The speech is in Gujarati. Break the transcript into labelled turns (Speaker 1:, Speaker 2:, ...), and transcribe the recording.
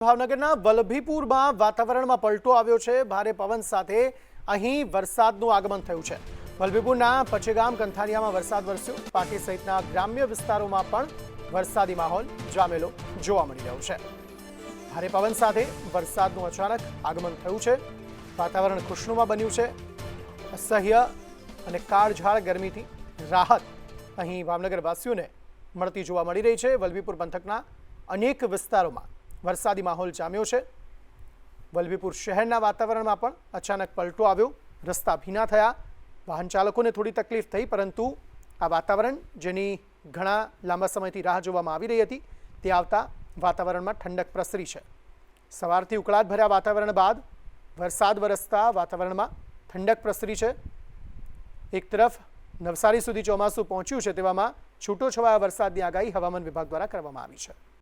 Speaker 1: ભાવનગરના વલભીપુરમાં વાતાવરણમાં પલટો આવ્યો છે. ભારે પવન સાથે અહીં વરસાદનું આગમન થયું છે. વલભીપુરના પચેગામ કંથારિયામાં વરસાદ વરસ્યો. પાટી સહિતના ગ્રામ્ય વિસ્તારોમાં પણ વરસાદી માહોલ જામેલો જોવા મળી રહ્યો છે. ભારે પવન સાથે વરસાદનું અચાનક આગમન થયું છે. વાતાવરણ ખુશનુમા બન્યું છે. અસહ્ય અને કાળઝાળ ગરમીથી રાહત અહીં ભાવનગરવાસીઓને મળતી જોવા મળી રહી છે. વલભીપુર પંથકના અનેક વિસ્તારોમાં વરસાદી માહોલ જામ્યો છે. વલભીપુર શહેરના વાતાવરણમાં પણ અચાનક પલટો આવ્યો. રસ્તા ભીના થયા. વાહન ચાલકોને થોડી તકલીફ થઈ, પરંતુ આ વાતાવરણ, જેની ઘણા લાંબા સમયથી રાહ જોવામાં આવી રહી હતી, તે આવતા વાતાવરણમાં ઠંડક પ્રસરી છે. સવારથી ઉકળાટ ભર્યા વાતાવરણ બાદ વરસાદ વરસતા વાતાવરણમાં ઠંડક પ્રસરી છે. એક તરફ નવસારી સુધી ચોમાસું પહોંચ્યું છે, તેવામાં છૂટોછવાયા વરસાદની આગાહી હવામાન વિભાગ દ્વારા કરવામાં આવી છે.